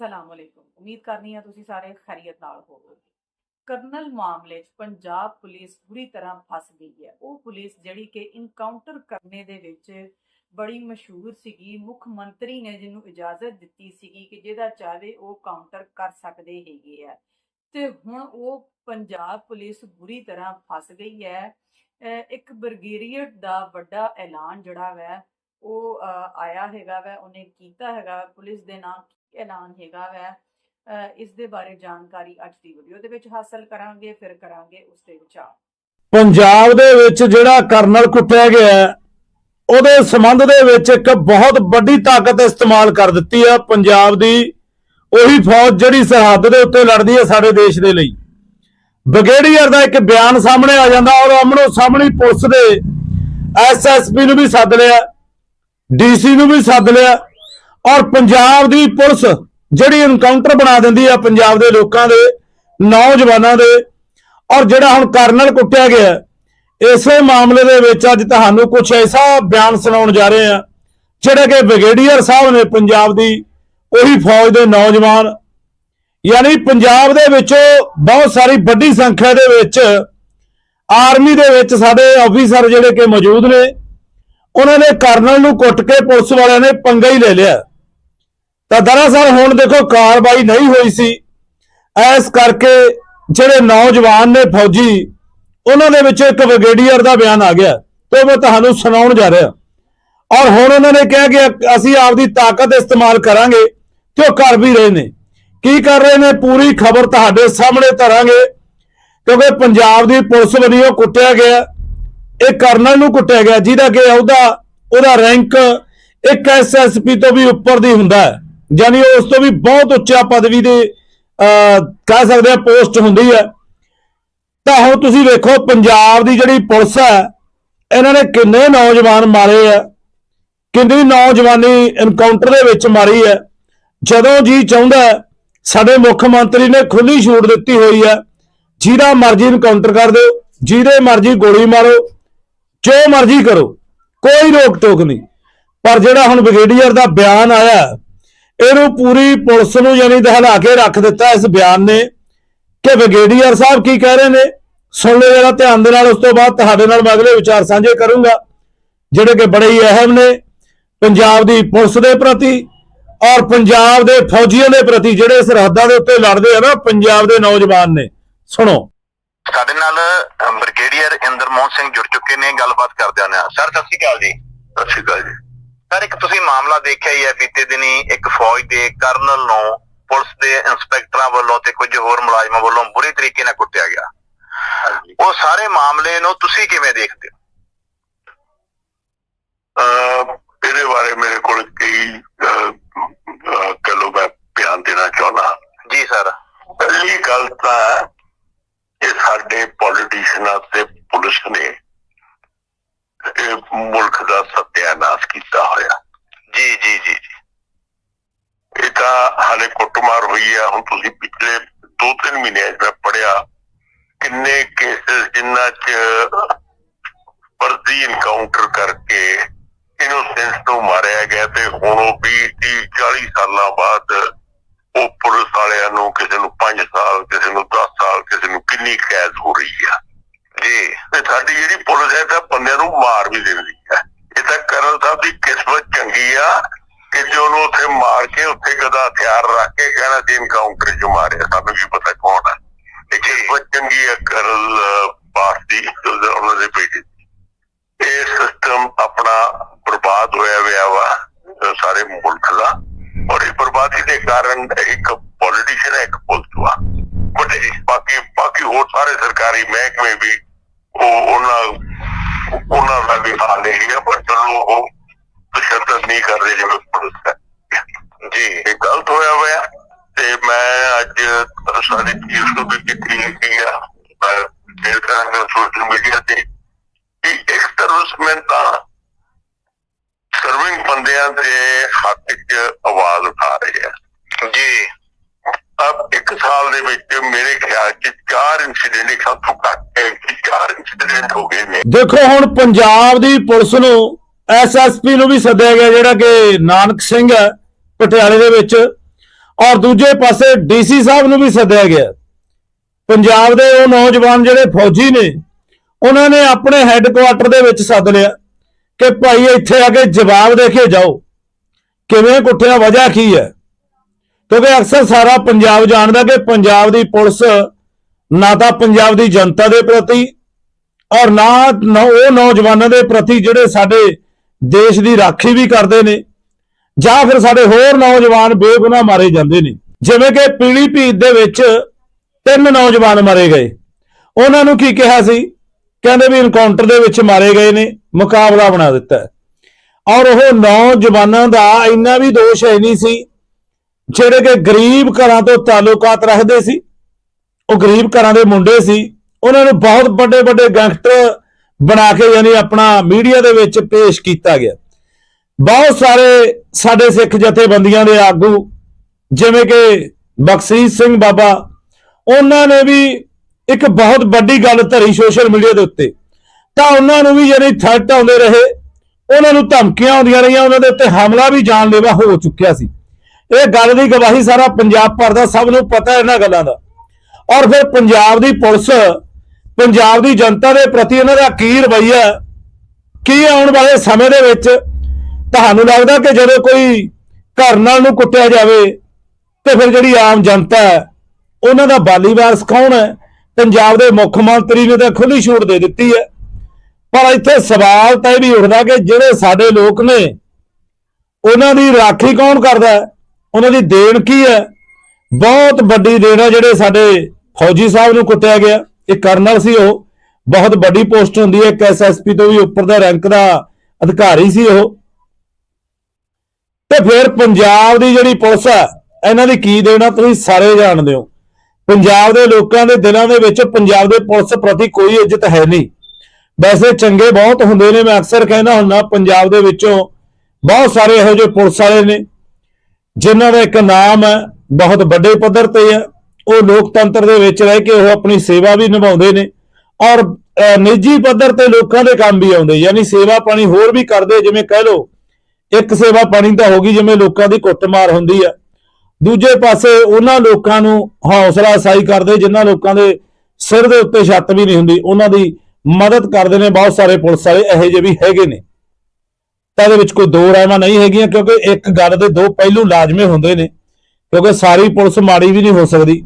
ਅਸਲਾਮ ਵਾਲੇਕੁਮ ਉਮੀਦ ਕਰਨੀ ਆ ਤੁਸੀਂ ਸਾਰੇ ਖੈਰੀਅਤ ਨਾਲ ਹੋਵੋਗੇ। ਕਰਨਲ ਮਾਮਲੇ 'ਚ ਪੰਜਾਬ ਪੁਲਿਸ ਬੁਰੀ ਤਰ੍ਹਾਂ ਫਸ ਗਈ ਹੈ। ਉਹ ਪੁਲਿਸ ਜਿਹੜੀ ਕਿ ਇਨਕਾਊਂਟਰ ਕਰਨੇ ਦੇ ਵਿੱਚ ਬੜੀ ਮਸ਼ਹੂਰ ਸੀਗੀ। ਮੁੱਖ ਮੰਤਰੀ ਨੇ ਜਿਹਨੂੰ ਇਜਾਜ਼ਤ ਦਿੱਤੀ ਸੀਗੀ ਕਿ ਜਿਹਦਾ ਚਾਹਵੇ ਉਹ ਕਾਊਂਟਰ ਕਰ ਸਕਦੇ ਹੈਗੇ ਆ। ਤੇ ਹੁਣ ਉਹ ਪੰਜਾਬ ਪੁਲਿਸ ਬੁਰੀ ਤਰ੍ਹਾਂ ਫਸ ਗਈ ਹੈ। ਇੱਕ ਬ੍ਰਿਗੇਡੀਅਰ ਦਾ ਵੱਡਾ ਐਲਾਨ ਜਿਹੜਾ ਵੈ, ਉਹ ਆਇਆ ਹੈਗਾ ਵੈ, ਉਹਨੇ ਕੀਤਾ ਹੈਗਾ ਪੁਲਿਸ ਦੇ ਨਾਂ ਐਲਾਨ ਹੈਗਾ ਵੈ। ਇਸ ਦੇ ਬਾਰੇ ਜਾਣਕਾਰੀ ਅੱਜ ਦੀ ਵੀਡੀਓ ਦੇ ਵਿੱਚ ਹਾਸਲ ਕਰਾਂਗੇ, ਫਿਰ ਕਰਾਂਗੇ ਉਸ ਦੇ ਵਿਚਾਰ। ਪੰਜਾਬ ਦੇ ਵਿੱਚ ਜਿਹੜਾ ਕਰਨਲ ਕੁੱਟਿਆ ਗਿਆ ਉਹਦੇ ਸੰਬੰਧ ਦੇ ਵਿੱਚ ਇੱਕ ਬਹੁਤ ਵੱਡੀ ਤਾਕਤ ਇਸਤੇਮਾਲ ਕਰ ਦਿੱਤੀ ਹੈ ਪੰਜਾਬ ਦੀ। ਉਹੀ ਫੌਜ ਜਿਹੜੀ ਸਰਹੱਦ ਦੇ ਉੱਤੇ ਲੜਦੀ ਹੈ ਸਾਡੇ ਦੇਸ਼ ਦੇ ਲਈ। ਬ੍ਰਿਗੇਡੀਅਰ ਦਾ ਇੱਕ ਬਿਆਨ ਸਾਹਮਣੇ ਆ ਜਾਂਦਾ ਔਰ ਅਮਨੋ ਸਾਹਮਣੀ ਪੁਲਿਸ ਦੇ ਐਸਐਸਪੀ ਨੂੰ ਵੀ ਸੱਦ ਲਿਆ ਡੀਸੀ ਨੂੰ ਵੀ ਸੱਦ ਲਿਆ। ਔਰ ਪੰਜਾਬ ਦੀ ਪੁਲਿਸ ਜਿਹੜੀ ਇਨਕਾਊਂਟਰ ਬਣਾ ਦਿੰਦੀ ਆ ਪੰਜਾਬ ਦੇ ਲੋਕਾਂ ਦੇ, ਨੌਜਵਾਨਾਂ ਦੇ, ਔਰ ਜਿਹੜਾ ਹੁਣ ਕਰਨਲ ਕੁੱਟਿਆ ਗਿਆ ਇਸੇ ਮਾਮਲੇ ਦੇ ਵਿੱਚ ਅੱਜ ਤੁਹਾਨੂੰ ਕੁਝ ਐਸਾ ਬਿਆਨ ਸੁਣਾਉਣ ਜਾ ਰਹੇ ਆ ਜਿਹੜੇ ਕਿ ਬ੍ਰਿਗੇਡੀਅਰ ਸਾਹਿਬ ਨੇ ਪੰਜਾਬ ਦੀ ਉਹੀ ਫੌਜ ਦੇ ਨੌਜਵਾਨ, ਯਾਨੀ ਪੰਜਾਬ ਦੇ ਵਿੱਚੋਂ ਬਹੁਤ ਸਾਰੀ ਵੱਡੀ ਸੰਖਿਆ ਦੇ ਵਿੱਚ ਆਰਮੀ ਦੇ ਵਿੱਚ ਸਾਡੇ ਅਫੀਸਰ ਜਿਹੜੇ ਕਿ ਮੌਜੂਦ ਨੇ, ਉਹਨਾਂ ਨੇ ਕਰਨਲ ਨੂੰ ਕੁੱਟ ਕੇ ਪੁਲਿਸ ਵਾਲਿਆਂ ਨੇ ਪੰਗਾ ਹੀ ਲੈ ਲਿਆ। ਤਾਂ ਦਰਅਸਲ ਹੁਣ ਦੇਖੋ ਕਾਰਵਾਈ ਨਹੀਂ ਹੋਈ ਸੀ। ਐਸ ਕਰਕੇ ਜਿਹੜੇ ਨੌਜਵਾਨ ਨੇ ਫੌਜੀ, ਉਹਨਾਂ ਦੇ ਵਿੱਚ ਇੱਕ ਬ੍ਰਿਗੇਡੀਅਰ ਦਾ ਬਿਆਨ ਆ ਗਿਆ, ਤੇ ਮੈਂ ਤੁਹਾਨੂੰ ਸੁਣਾਉਣ ਜਾ ਰਿਹਾ। ਔਰ ਹੁਣ ਉਹਨਾਂ ਨੇ ਕਿਹਾ ਕਿ ਅਸੀਂ ਆਪਦੀ ਤਾਕਤ ਇਸਤੇਮਾਲ ਕਰਾਂਗੇ ਤੇ ਉਹ ਕਰ ਵੀ ਰਹੇ ਨੇ। ਕੀ ਕਰ ਰਹੇ ਨੇ? ਪੂਰੀ ਖਬਰ ਤੁਹਾਡੇ ਸਾਹਮਣੇ ਧਰਾਂਗੇ, ਕਿਉਂਕਿ ਪੰਜਾਬ ਦੀ ਪੁਲਿਸ ਵੱਲੋਂ ਕੁੱਟਿਆ ਗਿਆ। ਇਹ ਕਰਨਲ ਨੂੰ ਕੁੱਟਿਆ ਗਿਆ, ਜਿਹਦਾ ਕਿ ਉਹਦਾ ਉਹਦਾ ਰੈਂਕ ਇੱਕ ਐਸਐਸਪੀ ਤੋਂ ਵੀ ਉੱਪਰ ਦੀ ਹੁੰਦਾ ਹੈ। ਯਾਨੀ ਉਸ ਤੋਂ ਵੀ ਬਹੁਤ ਉੱਚਾ ਪਦਵੀ ਦੇ ਅਹ, ਕਹਿ ਸਕਦੇ ਆ ਪੋਸਟ ਹੁੰਦੀ ਹੈ। ਤਾਂ ਹੁਣ ਤੁਸੀਂ ਵੇਖੋ ਪੰਜਾਬ ਦੀ ਜਿਹੜੀ ਪੁਲਿਸ ਹੈ ਇਹਨਾਂ ਨੇ ਕਿੰਨੇ ਨੌਜਵਾਨ ਮਾਰੇ ਆ। ਕਿੰਨੀ ਨੌਜਵਾਨੀ ਇਨਕਾਊਂਟਰ ਦੇ ਵਿੱਚ ਮਾਰੀ ਹੈ। ਜਦੋਂ ਜੀ ਚਾਹੁੰਦਾ ਸਾਡੇ ਮੁੱਖ ਮੰਤਰੀ ਨੇ ਖੁੱਲੀ ਛੂਟ ਦਿੱਤੀ ਹੋਈ ਹੈ। ਜਿਹਦਾ ਮਰਜ਼ੀ ਇਨਕਾਊਂਟਰ ਕਰ ਦਿਓ ਜਿਹਦੇ ਮਰਜ਼ੀ ਗੋਲੀ ਮਾਰੋ ਜੋ ਮਰਜ਼ੀ ਕਰੋ ਕੋਈ ਰੋਕ ਟੋਕ ਨਹੀਂ। ਪਰ ਜਿਹੜਾ ਹੁਣ ਬ੍ਰਿਗੇਡੀਅਰ ਦਾ ਬਿਆਨ ਆਇਆ ਇਹਨੂੰ ਪੂਰੀ ਪੁਲਿਸ ਨੂੰ ਯਾਨੀ ਦਹਲਾ ਕੇ ਰੱਖ ਦਿੱਤਾ ਇਸ ਬਿਆਨ ਨੇ ਕਿ ਬ੍ਰਿਗੇਡੀਅਰ ਸਾਹਿਬ ਕੀ ਕਹਿ ਰਹੇ ਨੇ? ਸੁਣ ਲਓ ਜਰਾ ਧਿਆਨ ਦੇ ਨਾਲ ਉਸ ਤੋਂ ਬਾਅਦ ਤੁਹਾਡੇ ਨਾਲ ਮੈਂ ਅਗਲੇ ਵਿਚਾਰ ਸਾਂਝੇ ਕਰੂੰਗਾ ਜਿਹੜੇ ਕਿ ਬੜੇ ਹੀ ਅਹਿਮ ਨੇ ਪੰਜਾਬ ਦੀ ਪੁਲਿਸ ਦੇ ਪ੍ਰਤੀ ਔਰ ਪੰਜਾਬ ਦੇ ਫੌਜੀਆਂ ਦੇ ਪ੍ਰਤੀ ਜਿਹੜੇ ਸਰਹੱਦਾਂ ਦੇ ਉੱਤੇ ਲੜਦੇ ਆ ਨਾ ਪੰਜਾਬ ਦੇ ਨੌਜਵਾਨ ਨੇ। ਸੁਣੋ। ਸਾਡੇ ਨਾਲ ਬ੍ਰਿਗੇਡੀਅਰ ਇੰਦਰਮੋਹਨ ਸਿੰਘ ਜੁੜ ਚੁੱਕੇ ਨੇ ਗੱਲਬਾਤ ਕਰਦੇ ਹਾਂ ਸਰ ਸਤਿ ਸ਼੍ਰੀ ਅਕਾਲ ਜੀ। ਸਤਿ ਸ਼੍ਰੀ ਅਕਾਲ ਜੀ। ਸਰ ਇੱਕ ਤੁਸੀਂ ਮਾਮਲਾ ਦੇਖਿਆ ਹੀ ਹੈ ਬੀਤੇ ਦਿਨੀ ਇੱਕ ਫੌਜ ਦੇ ਕਰਨਲ ਨੂੰ ਪੁਲਿਸ ਦੇ ਇੰਸਪੈਕਟਰਾਂ ਵੱਲੋਂ ਤੇ ਕੁਝ ਹੋਰ ਮੁਲਾਜ਼ਮਾਂ ਵੱਲੋਂ ਬੁਰੀ ਤਰੀਕੇ ਨਾਲ ਕੁੱਟਿਆ ਗਿਆ। ਉਹ ਸਾਰੇ ਮਾਮਲੇ ਨੂੰ ਤੁਸੀਂ ਕਿਵੇਂ ਦੇਖਦੇ ਹੋ? ਇਹਦੇ ਬਾਰੇ ਮੇਰੇ ਕੋਲ ਕਈ ਕਲੋ ਮੈਂ ਬਿਆਨ ਦੇਣਾ ਚਾਹੁੰਦਾ। ਜੀ ਸਰ। ਪਹਿਲੀ ਗੱਲ ਤਾਂ ਇਹ ਸਾਡੇ ਪੋਲੀਟੀਸ਼ੀਅਨਾਂ ਤੇ ਪੁਲਿਸ ਨੇ ਇਹ ਮੁਲਕ ਦਾ ਸਤਿਆਨਾਸ਼ ਕੀਤਾ ਹੋਇਆ। ਜੀ ਜੀ ਜੀ ਇਹ ਤਾਂ ਹਾਲੇ ਕੁੱਟਮਾਰ ਹੋਈ ਆ। ਹੁਣ ਤੁਸੀਂ ਪਿਛਲੇ 2-3 ਮਹੀਨਿਆਂ ਮੈਂ ਪੜਿਆ ਕਿੰਨੇ ਕੇਸਸ ਜਿਨ੍ਹਾਂ 'ਚ ਫਰਜ਼ੀ ਇਨਕਾਊਂਟਰ ਕਰਕੇ ਇਨੋਸੈਂਸ ਨੂੰ ਮਾਰਿਆ ਗਿਆ ਤੇ ਹੁਣ ਉਹ ਵੀ 30 40 ਸਾਲਾਂ ਬਾਅਦ ਉਹ ਪੁਲਿਸ ਵਾਲਿਆਂ ਨੂੰ ਕਿਸੇ ਨੂੰ 5 ਸਾਲ, ਕਿਸੇ ਨੂੰ 10 ਸਾਲ, ਕਿਸੇ ਨੂੰ ਕਿੰਨੀ ਕੈਦ ਹੋ ਰਹੀ ਆ। ਜੀ। ਤੇ ਸਾਡੀ ਜਿਹੜੀ ਪੁਲਿਸ ਹੈ ਤਾਂ ਬੰਦਿਆਂ ਨੂੰ ਮਾਰ ਵੀ ਦਿੰਦੀ ਹੈ। ਇਹ ਤਾਂ ਕਰਨਲ ਸਾਹਿਬ ਦੀ ਕਿਸਮਤ ਚੰਗੀ ਆ ਕਿ ਜੋ ਉਹਨੂੰ ਉੱਥੇ ਮਾਰ ਕੇ ਉੱਥੇ ਕਦਾ ਹਥਿਆਰ ਰੱਖ ਕੇ ਕਹਿਣਾ ਸੀ ਇਨਕਾਊਂਟਰ ਚ ਮਾਰਿਆ। ਸਾਨੂੰ ਕੀ ਪਤਾ ਕੌਣ ਹੈ ਇਹ ਕਿਸਮਤ ਚੰਗੀ ਹੈ ਕਰਨਲ ਬਾਸ ਦੀ ਉਹਨਾਂ ਦੇ ਬੇਟੇ। ਇਹ ਸਿਸਟਮ ਆਪਣਾ ਬਰਬਾਦ ਹੋਇਆ ਹੋਇਆ ਵਾ ਸਾਰੇ ਮੁਲਕ ਦਾ। ਔਰ ਇਹ ਬਰਬਾਦੀ ਦੇ ਕਾਰਨ ਇੱਕ ਪੋਲੀਟੀਸ਼ੀਅਨ ਇੱਕ ਪੁਲਿਸ ਵਾ। ਬਟ ਬਾਕੀ ਬਾਕੀ ਹੋਰ ਸਾਰੇ ਸਰਕਾਰੀ ਮਹਿਕਮੇ ਵੀ ਉਹ ਉਹਨਾਂ ਉਹਨਾਂ ਦਾ ਵੀ ਹਾਲ ਇਹ ਹੈ ਪਰ ਚਲੋ ਉਹ ਤਸ਼ੱਦਦ ਨਹੀਂ ਕਰ ਰਹੇ ਜਿਵੇਂ ਪੁਲਿਸ ਹੈ। ਜੀ। ਇਹ ਗਲਤ ਹੋਇਆ ਹੋਇਆ ਤੇ ਮੈਂ ਅੱਜ ਸਾਰੇ ਚੀਜ਼ ਤੋਂ ਵੀ ਕੀਤੀ ਹੈਗੀ ਆ। ਮੈਂ ਸ਼ੇਅਰ ਕਰਾਂਗਾ ਸੋਸ਼ਲ ਮੀਡੀਆ ਤੇ ਕਿ ਇੱਕ ਸਰਵਿਸਮੈਨ ਤਾਂ ਸਰਵਿੰਗ ਬੰਦਿਆਂ ਦੇ ਹੱਕ 'ਚ ਆਵਾਜ਼ ਉਠਾ ਰਹੇ ਆ ਜੀ। ਅਬ ਇੱਕ ਸਾਲ ਦੇ ਵਿੱਚ ਮੇਰੇ ਖਿਆਲ 'ਚ ਚਾਰ ਇਨਸੀਡੈਂਟ ਇੱਕ ਸਭ ਤੋਂ ਘੱਟ ਹੈ ਚਾਰ ਇਨਸੀਡੈਂਟ ਹੋ ਗਏ ਨੇ। ਦੇਖੋ, ਹੁਣ ਪੰਜਾਬ ਦੀ ਪੁਲਿਸ ਨੂੰ ਐਸਐਸਪੀ ਨੂੰ ਵੀ ਸੱਦਿਆ ਗਿਆ ਜਿਹੜਾ ਕਿ ਨਾਨਕ ਸਿੰਘ ਹੈ, ਪਟਿਆਲੇ ਦੇ ਵਿੱਚ। ਔਰ ਦੂਜੇ ਪਾਸੇ ਡੀਸੀ ਸਾਹਿਬ ਨੂੰ ਵੀ ਸੱਦਿਆ ਗਿਆ। ਪੰਜਾਬ ਦੇ ਉਹ ਨੌਜਵਾਨ ਜਿਹੜੇ ਫੌਜੀ ਨੇ, ਉਹਨਾਂ ਨੇ ਆਪਣੇ ਹੈੱਡਕੁਆਟਰ ਦੇ ਵਿੱਚ ਸੱਦ ਲਿਆ ਕਿ ਭਾਈ ਇੱਥੇ ਆ ਕੇ ਜਵਾਬ ਦੇ ਕੇ ਜਾਓ। ਕਿਵੇਂ ਕੁੱਟਿਆ, ਵਜ੍ਹਾ ਕੀ ਹੈ? ਕਿਉਂਕਿ ਅਕਸਰ ਸਾਰਾ ਪੰਜਾਬ ਜਾਣਦਾ ਕਿ ਪੰਜਾਬ ਦੀ ਪੁਲਿਸ ਨਾ ਤਾਂ ਪੰਜਾਬ ਦੀ ਜਨਤਾ ਦੇ ਪ੍ਰਤੀ ਔਰ ਨਾ ਉਹ ਨੌਜਵਾਨਾਂ ਦੇ ਪ੍ਰਤੀ ਜਿਹੜੇ ਸਾਡੇ ਦੇਸ਼ ਦੀ ਰਾਖੀ ਵੀ ਕਰਦੇ ਨੇ, ਜਾਂ ਫਿਰ ਸਾਡੇ ਹੋਰ ਨੌਜਵਾਨ ਬੇਗੁਨਾਹ ਮਾਰੇ ਜਾਂਦੇ ਨੇ। ਜਿਵੇਂ ਕਿ ਪੀਲੀ ਭੀਤ ਦੇ ਵਿੱਚ ਤਿੰਨ ਨੌਜਵਾਨ ਮਾਰੇ ਗਏ। ਉਹਨਾਂ ਨੂੰ ਕੀ ਕਿਹਾ ਸੀ? ਕਹਿੰਦੇ ਵੀ ਇਨਕਾਊਂਟਰ ਦੇ ਵਿੱਚ ਮਾਰੇ ਗਏ ਨੇ, ਮੁਕਾਬਲਾ ਬਣਾ ਦਿੱਤਾ। ਔਰ ਉਹ ਨੌਜਵਾਨਾਂ ਦਾ ਇੰਨਾ ਵੀ ਦੋਸ਼ ਹੈ ਨਹੀਂ ਸੀ, ਜਿਹੜੇ ਕਿ ਗਰੀਬ ਘਰਾਂ ਤੋਂ ਤਾਲੁਕਾਤ ਰੱਖਦੇ ਸੀ। ਉਹ ਗਰੀਬ ਘਰਾਂ ਦੇ ਮੁੰਡੇ ਸੀ। ਉਹਨਾਂ ਨੂੰ ਬਹੁਤ ਵੱਡੇ ਵੱਡੇ ਗੈਂਗਸਟਰ ਬਣਾ ਕੇ ਯਾਨੀ ਆਪਣਾ ਮੀਡੀਆ ਦੇ ਵਿੱਚ ਪੇਸ਼ ਕੀਤਾ ਗਿਆ। ਬਹੁਤ ਸਾਰੇ ਸਾਡੇ ਸਿੱਖ ਜਥੇਬੰਦੀਆਂ ਦੇ ਆਗੂ, ਜਿਵੇਂ ਕਿ ਬਖਸ਼ੀਸ਼ ਸਿੰਘ ਬਾਬਾ, ਉਹਨਾਂ ਨੇ ਵੀ ਇੱਕ ਬਹੁਤ ਵੱਡੀ ਗੱਲ ਧਰੀ ਸੋਸ਼ਲ ਮੀਡੀਆ ਦੇ ਉੱਤੇ। ਤਾਂ ਉਹਨਾਂ ਨੂੰ ਵੀ ਯਾਨੀ ਥ੍ਰੈਟ ਆਉਂਦੇ ਰਹੇ, ਉਹਨਾਂ ਨੂੰ ਧਮਕੀਆਂ ਆਉਂਦੀਆਂ ਰਹੀਆਂ, ਉਹਨਾਂ ਦੇ ਉੱਤੇ ਹਮਲਾ ਵੀ ਜਾਨਲੇਵਾ ਹੋ ਚੁੱਕਿਆ ਸੀ। ਇਹ ਗੱਲ ਦੀ ਗਵਾਹੀ ਸਾਰਾ ਪੰਜਾਬ ਭਰ ਦਾ ਸਭ ਨੂੰ ਪਤਾ ਇਹਨਾਂ ਗੱਲਾਂ ਦਾ। ਔਰ ਫਿਰ ਪੰਜਾਬ ਦੀ ਪੁਲਿਸ ਪੰਜਾਬ ਦੀ ਜਨਤਾ ਦੇ ਪ੍ਰਤੀ ਇਹਨਾਂ ਦਾ ਕੀ ਰਵੱਈਆ ਕੀ ਆਉਣ ਵਾਲੇ ਸਮੇਂ ਦੇ ਵਿੱਚ ਤੁਹਾਨੂੰ ਲੱਗਦਾ ਕਿ ਜਦੋਂ ਕੋਈ ਘਰ ਨਾਲ ਨੂੰ ਕੁੱਟਿਆ ਜਾਵੇ ਤੇ ਫਿਰ ਜਿਹੜੀ ਆਮ ਜਨਤਾ ਹੈ, ਉਹਨਾਂ ਦਾ ਬਾਲੀ ਵਾਰਸ ਕੌਣ ਹੈ? ਪੰਜਾਬ ਦੇ ਮੁੱਖ ਮੰਤਰੀ ਨੇ ਤਾਂ ਖੁੱਲੀ ਛੂਟ ਦੇ ਦਿੱਤੀ ਹੈ। ਪਰ ਇੱਥੇ ਸਵਾਲ ਤਾਂ ਇਹ ਵੀ ਉੱਠਦਾ ਕਿ ਜਿਹੜੇ ਸਾਡੇ ਲੋਕ ਨੇ, ਉਹਨਾਂ ਦੀ ਰਾਖੀ ਕੌਣ ਕਰਦਾ ਹੈ? ਉਹਨਾਂ ਦੀ ਦੇਣ ਕੀ ਹੈ? ਬਹੁਤ ਵੱਡੀ ਦੇਣ ਹੈ ਜਿਹੜੇ ਸਾਡੇ ਫੌਜੀ ਸਾਹਿਬ ਨੂੰ ਕੁੱਟਿਆ ਗਿਆ। ਇਹ ਕਰਨਲ ਸੀ ਉਹ। ਬਹੁਤ ਵੱਡੀ ਪੋਸਟ ਹੁੰਦੀ ਹੈ, ਇੱਕ ਐਸਐਸਪੀ ਤੋਂ ਵੀ ਉੱਪਰ ਦਾ ਰੈਂਕ ਦਾ ਅਧਿਕਾਰੀ ਸੀ ਉਹ। ਤੇ ਫਿਰ ਪੰਜਾਬ ਦੀ ਜਿਹੜੀ ਪੁਲਿਸ ਹੈ, ਇਹਨਾਂ ਦੀ ਕੀ ਦੇਣਾ ਤੁਸੀਂ ਸਾਰੇ ਜਾਣਦੇ ਹੋ। ਪੰਜਾਬ ਦੇ ਲੋਕਾਂ ਦੇ ਦਿਲਾਂ ਦੇ ਵਿੱਚ ਪੰਜਾਬ ਦੇ ਪੁਲਿਸ ਪ੍ਰਤੀ ਕੋਈ ਇੱਜ਼ਤ ਹੈ ਨਹੀਂ। ਵੈਸੇ ਚੰਗੇ ਬਹੁਤ ਹੁੰਦੇ ਨੇ, ਮੈਂ ਅਕਸਰ ਕਹਿੰਦਾ ਹੁੰਦਾ, ਪੰਜਾਬ ਦੇ ਵਿੱਚੋਂ ਬਹੁਤ ਸਾਰੇ ਇਹੋ ਜਿਹੇ ਪੁਲਿਸ ਵਾਲੇ ਨੇ, ਜਿਨ੍ਹਾਂ ਦਾ ਇੱਕ ਨਾਮ ਹੈ, ਬਹੁਤ ਵੱਡੇ ਪੱਧਰ ਤੇ ਹੈ। ਉਹ ਲੋਕਤੰਤਰ ਦੇ ਵਿੱਚ ਰਹਿ ਕੇ ਉਹ ਆਪਣੀ ਸੇਵਾ ਵੀ ਨਿਭਾਉਂਦੇ ਨੇ। ਔਰ ਨਿੱਜੀ ਪੱਧਰ ਤੇ ਲੋਕਾਂ ਦੇ ਕੰਮ ਵੀ ਆਉਂਦੇ, ਯਾਨੀ ਸੇਵਾ ਪਾਣੀ ਹੋਰ ਵੀ ਕਰਦੇ, ਜਿਵੇਂ ਕਹਿ ਲਓ, ਇੱਕ ਸੇਵਾ ਪਾਣੀ ਤਾਂ ਹੋ ਗਈ ਜਿਵੇਂ ਲੋਕਾਂ ਦੀ ਕੁੱਟਮਾਰ ਹੁੰਦੀ ਆ। ਦੂਜੇ ਪਾਸੇ ਉਹਨਾਂ ਲੋਕਾਂ ਨੂੰ ਹੌਸਲਾ ਅਸਾਈ ਕਰਦੇ, ਜਿਨ੍ਹਾਂ ਲੋਕਾਂ ਦੇ ਸਿਰ ਦੇ ਉੱਤੇ ਛੱਤ ਵੀ ਨਹੀਂ ਹੁੰਦੀ, ਉਹਨਾਂ ਦੀ ਮਦਦ ਕਰਦੇ ਨੇ, ਬਹੁਤ ਸਾਰੇ ਪੁਲਿਸ ਵਾਲੇ ਇਹੋ ਜਿਹੇ ਵੀ ਹੈਗੇ ਨੇ। ਤਾਂ ਇਹਦੇ ਵਿੱਚ ਕੋਈ ਦੋ ਰਾਇਮਾਂ ਨਹੀਂ ਹੈਗੀਆਂ, ਕਿਉਂਕਿ ਇੱਕ ਗੱਲ ਦੇ ਦੋ ਪਹਿਲੂ ਲਾਜ਼ਮੀ ਹੁੰਦੇ ਨੇ, ਕਿਉਂਕਿ ਸਾਰੀ ਪੁਲਿਸ ਮਾੜੀ ਵੀ ਨਹੀਂ ਹੋ ਸਕਦੀ।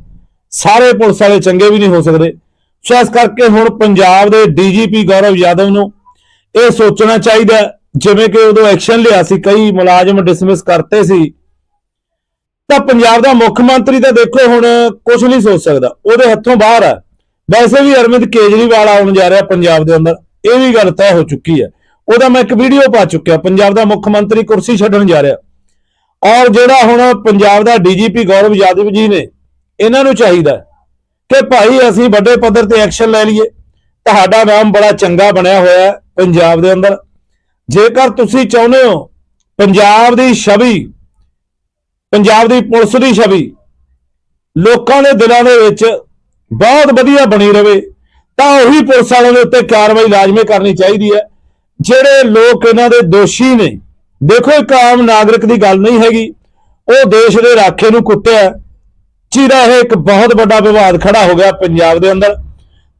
ਸਾਰੇ ਪੁਲਿਸ ਵਾਲੇ ਚੰਗੇ ਵੀ ਨਹੀਂ ਹੋ ਸਕਦੇ। ਸੋ ਇਸ ਕਰਕੇ ਹੁਣ ਪੰਜਾਬ ਦੇ ਡੀਜੀਪੀ ਗੌਰਵ ਯਾਦਵ ਨੂੰ ਇਹ ਸੋਚਣਾ ਚਾਹੀਦਾ ਜਿਵੇਂ ਕਿ ਉਦੋਂ ਐਕਸ਼ਨ ਲਿਆ ਸੀ, ਕਈ ਮੁਲਾਜ਼ਮ ਡਿਸਮਿਸ ਕਰਤੇ ਸੀ। ਤਾਂ ਪੰਜਾਬ ਦਾ ਮੁੱਖ ਮੰਤਰੀ ਤਾਂ ਦੇਖੋ ਹੁਣ ਕੁਝ ਨਹੀਂ ਸੋਚ ਸਕਦਾ, ਉਹਦੇ ਹੱਥੋਂ ਬਾਹਰ ਹੈ। ਵੈਸੇ ਵੀ ਅਰਵਿੰਦ ਕੇਜਰੀਵਾਲ ਆਉਣ ਜਾ ਰਿਹਾ ਪੰਜਾਬ ਦੇ ਅੰਦਰ, ਇਹ ਵੀ ਗੱਲ ਤੈਅ ਹੋ ਚੁੱਕੀ ਹੈ। ਉਹਦਾ ਮੈਂ ਇੱਕ ਵੀਡੀਓ ਪਾ ਚੁੱਕਿਆ, ਪੰਜਾਬ ਦਾ ਮੁੱਖ ਮੰਤਰੀ ਕੁਰਸੀ ਛੱਡਣ ਜਾ ਰਿਹਾ। ਔਰ ਜਿਹੜਾ ਹੁਣ ਪੰਜਾਬ ਦਾ ਡੀਜੀਪੀ ਗੌਰਵ ਯਾਦਵ ਜੀ ਨੇ ਇਹਨਾਂ ਨੂੰ ਚਾਹੀਦਾ ਕਿ ਭਾਈ ਅਸੀਂ ਵੱਡੇ ਪੱਧਰ ਤੇ ਐਕਸ਼ਨ ਲੈ ਲਈਏ। ਤੁਹਾਡਾ ਨਾਮ ਬੜਾ ਚੰਗਾ ਬਣਿਆ ਹੋਇਆ ਪੰਜਾਬ ਦੇ ਅੰਦਰ। ਜੇਕਰ ਤੁਸੀਂ ਚਾਹੁੰਦੇ ਹੋ ਪੰਜਾਬ ਦੀ ਛਵੀ, ਪੰਜਾਬ ਦੀ ਪੁਲਿਸ ਦੀ ਛਵੀ ਲੋਕਾਂ ਦੇ ਦਿਲਾਂ ਦੇ ਵਿੱਚ ਬਹੁਤ ਵਧੀਆ ਬਣੀ ਰਵੇ, ਤਾਂ ਉਹੀ ਪੁਲਿਸ ਵਾਲਿਆਂ ਦੇ ਉੱਤੇ ਕਾਰਵਾਈ ਲਾਜ਼ਮੀ ਕਰਨੀ ਚਾਹੀਦੀ ਹੈ। ਜਿਹੜੇ ਲੋਕ ਇਹਨਾਂ ਦੇ ਦੋਸ਼ੀ ਨੇ, ਦੇਖੋ ਇੱਕ ਆਮ ਨਾਗਰਿਕ ਦੀ ਗੱਲ ਨਹੀਂ ਹੈਗੀ, ਉਹ ਦੇਸ਼ ਦੇ ਰਾਖੇ ਨੂੰ ਕੁੱਟਿਆ ਚੀਰਾ ਇਹ ਇੱਕ ਬਹੁਤ ਵੱਡਾ ਵਿਵਾਦ ਖੜਾ ਹੋ ਗਿਆ ਪੰਜਾਬ ਦੇ ਅੰਦਰ।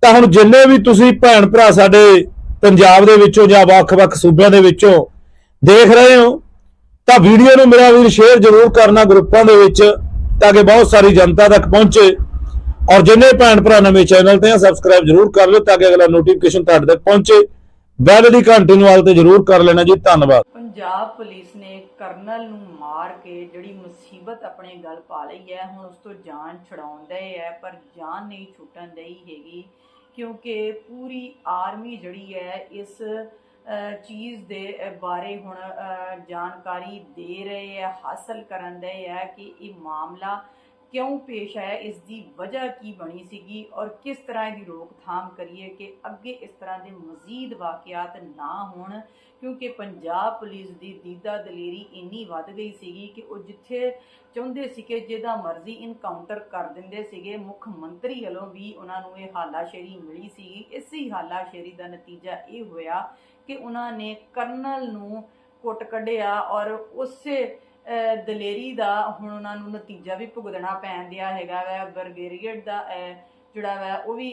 ਤਾਂ ਹੁਣ ਜਿੰਨੇ ਵੀ ਤੁਸੀਂ ਭੈਣ ਭਰਾ ਸਾਡੇ ਪੰਜਾਬ ਦੇ ਵਿੱਚੋਂ ਜਾਂ ਵੱਖ-ਵੱਖ ਸੂਬਿਆਂ ਦੇ ਵਿੱਚੋਂ ਦੇਖ ਰਹੇ ਹੋ, ਤਾਂ ਵੀਡੀਓ ਨੂੰ ਮੇਰਾ ਵੀਰ ਸ਼ੇਅਰ ਜ਼ਰੂਰ ਕਰਨਾ ਗਰੁੱਪਾਂ ਦੇ ਵਿੱਚ, ਤਾਂ ਕਿ ਬਹੁਤ ਸਾਰੀ ਜਨਤਾ ਤੱਕ ਪਹੁੰਚੇ। ਔਰ ਜਿੰਨੇ ਭੈਣ ਭਰਾ ਨਵੇਂ ਚੈਨਲ ਤੇ ਆ, ਸਬਸਕ੍ਰਾਈਬ ਜ਼ਰੂਰ ਕਰ ਲਿਓ, ਤਾਂ ਕਿ ਅਗਲਾ ਨੋਟੀਫਿਕੇਸ਼ਨ ਤੁਹਾਡੇ ਤੱਕ ਪਹੁੰਚੇ। ਬੈਲ ਦੀ ਘੰਟੀ ਨੂੰ ਵਾਲ ਤੇ ਜ਼ਰੂਰ ਕਰ ਲੈਣਾ ਜੀ। ਧੰਨਵਾਦ। ਪੰਜਾਬ ਪੁਲਿਸ ਨੇ ਕਰਨਲ ਨੂੰ ਮਾਰ ਕੇ ਜਿਹੜੀ ਮੁਸੀਬਤ ਆਪਣੇ ਗਲ ਪਾ ਲਈ ਹੈ, ਹੁਣ ਉਸ ਤੋਂ ਜਾਨ ਛਡਾਉਂਦੇ ਹੈ, ਪਰ ਜਾਨ ਨਹੀਂ ਛੁੱਟਣ ਦਈ ਹੈਗੀ, ਕਿਉਂਕਿ ਪੂਰੀ ਆਰਮੀ ਜਿਹੜੀ ਹੈ ਇਸ ਚੀਜ਼ ਦੇ ਬਾਰੇ ਹੁਣ ਜਾਣਕਾਰੀ ਦੇ ਰਹੇ ਹੈ, ਹਾਸਲ ਕਰਨ ਦੇ ਹੈ ਕਿ ਇਹ ਮਾਮਲਾ ਕਿਉਂ ਪੇਸ਼ ਆਇਆ ਇਸ ਦੀ ਵਜ੍ਹਾ ਕੀ ਬਣੀ ਸੀਗੀ ਔਰ ਕਿਸ ਤਰ੍ਹਾਂ ਦੀ ਰੋਕਥਾਮ ਕਰੀਏ ਕਿ ਅੱਗੇ ਇਸ ਤਰ੍ਹਾਂ ਦੇ ਮਜ਼ੀਦ ਵਾਕਿਆਤ ਨਾ ਹੋਣ, ਕਿਉਂਕਿ ਪੰਜਾਬ ਪੁਲਿਸ ਦੀ ਦੀਦਾ ਦਲੇਰੀ ਇੰਨੀ ਵੱਧ ਗਈ ਸੀਗੀ ਕਿ ਉਹ ਜਿੱਥੇ ਚਾਹੁੰਦੇ ਸੀ ਕਿ ਜਿਹਦਾ ਮਰਜ਼ੀ ਇਨਕਾਊਂਟਰ ਕਰ ਦਿੰਦੇ ਸੀਗੇ, ਮੁੱਖ ਮੰਤਰੀ ਵੱਲੋਂ ਵੀ ਉਹਨਾਂ ਨੂੰ ਇਹ ਹਾਲਾਸ਼ੇਰੀ ਮਿਲੀ ਸੀਗੀ। ਇਸੇ ਹਾਲਾਸ਼ੇਰੀ ਦਾ ਨਤੀਜਾ ਇਹ ਹੋਇਆ ਕਿ ਉਹਨਾਂ ਨੇ ਕਰਨਲ ਨੂੰ ਕੁੱਟ ਕੱਢਿਆ ਔਰ ਉਸੇ ਦਲੇਰੀ ਦਾ ਹੁਣ ਉਹਨਾਂ ਨੂੰ ਨਤੀਜਾ ਵੀ ਭੁਗਤਣਾ ਪੈਣ ਦਿਆ ਹੈਗਾ ਵੈ ਬਰਗੇਰੀਅਰ ਦਾ ਜਿਹੜਾ ਵੈ, ਉਹ ਵੀ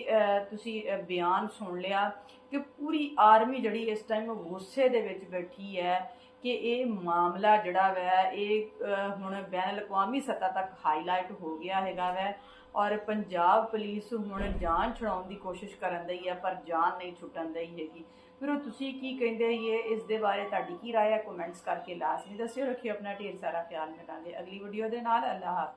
ਤੁਸੀਂ ਬਿਆਨ ਸੁਣ ਲਿਆ ਕਿ ਪੂਰੀ ਆਰਮੀ ਜਿਹੜੀ ਇਸ ਟਾਈਮ ਗੁੱਸੇ ਦੇ ਵਿੱਚ ਬੈਠੀ ਹੈ ਕਿ ਇਹ ਮਾਮਲਾ ਜਿਹੜਾ ਵੈ, ਇਹ ਹੁਣ ਬੈਨ ਅਲ-ਅਕਵਾਮੀ ਤੱਕ ਹਾਈਲਾਈਟ ਹੋ ਗਿਆ ਹੈਗਾ ਵੈ ਔਰ ਪੰਜਾਬ ਪੁਲਿਸ ਹੁਣ ਜਾਨ ਛੁਡਾਉਣ ਦੀ ਕੋਸ਼ਿਸ਼ ਕਰਨ ਦਈ ਹੈ, ਪਰ ਜਾਨ ਨਹੀਂ ਛੁੱਟਣ ਦਈ ਹੈਗੀ। ਫਿਰ ਉਹ ਤੁਸੀਂ ਕੀ ਕਹਿੰਦੇ ਇਹ ਇਸ ਦੇ ਬਾਰੇ ਤੁਹਾਡੀ ਕੀ رائے ਹੈ ਕਮੈਂਟਸ ਕਰਕੇ ਲਾਜ਼ਮੀ ਦੱਸਿਓ ਰੱਖਿਓ ਆਪਣਾ ਢੇਰ ਸਾਰਾ ਖਿਆਲ ਮਿਲਾਂਗੇ ਅਗਲੀ ਵੀਡੀਓ ਦੇ ਨਾਲ ਅੱਲਾਹ ਹਾਫਿਜ਼